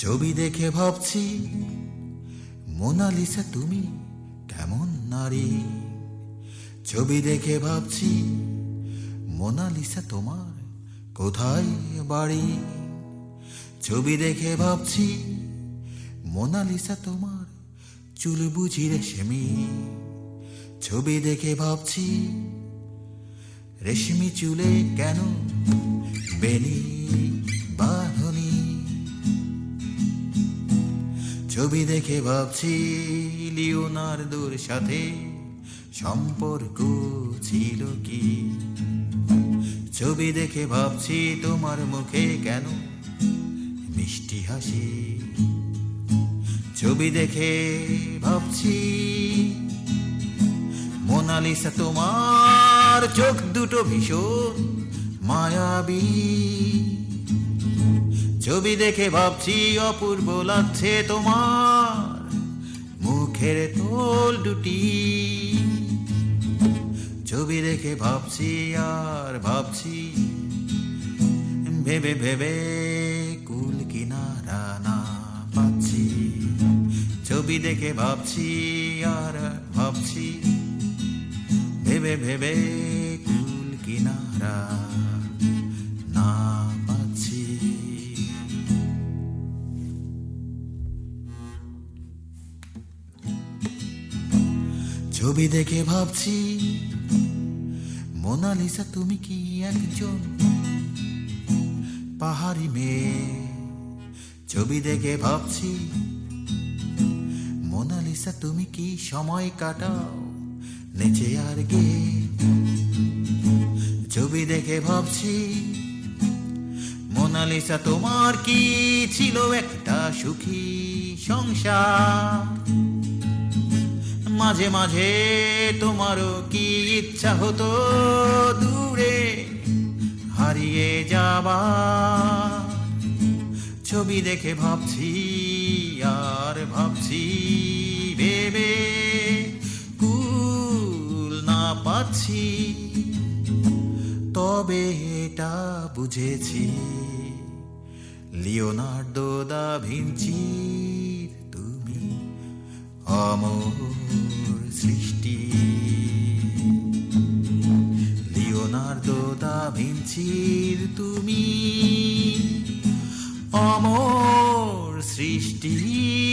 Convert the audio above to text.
ছবি দেখে ভাবছি, মোনালিসা, তুমি কেমন নারী? ছবি দেখে ভাবছি, মোনালিসা, তোমার কোথায় বাড়ি? ছবি দেখে ভাবছি, মোনালিসা, তোমার চুল বুঝি রেশমি। ছবি দেখে ভাবছি, রেশমি চুলে কেন বেলি ছবি দেখে ভাবছি লিওনার্দোর সাথে সম্পর্ক ছিল কি? ছবি দেখে ভাবছি তোমার মুখে কেন মিষ্টি হাসি? ছবি দেখে ভাবছি মোনালিসা তোমার চোখ দুটো ভীষণ মায়াবী। ছবি দেখে ভাবছি অপূর্ব লাগছে তোমার মুখের তোল দুটি। ছবি দেখে ভাবছি আর ভাবছি ভেবে ভেবে কুল কিনারা না পাচ্ছি। ছবি দেখে ভাবছি আর ভাবছি ভেবে ভেবে কুল কিনারা ছবি দেখে ভাবছি, মোনালিসা তুমি কি একজন? পাহাড়ি মেয়ে, ছবি দেখে ভাবছি, মোনালিসা তুমি কি সময় কাটাও? নেচে আর গে ছবি দেখে ভাবছি, মোনালিসা তোমার কি ছিল একটা সুখী সংসার? মাঝে মাঝে তোমারও কি ইচ্ছা হতো দূরে হারিয়ে যাবা ছবি দেখে ভাবছি আর ভাবছি ভেবে কুল না পাচ্ছি। তবে এটা বুঝেছি, লিওনার্দো দা ভিঞ্চির তুমি অমর। ভিঞ্চির তুমি। অমর সৃষ্টি।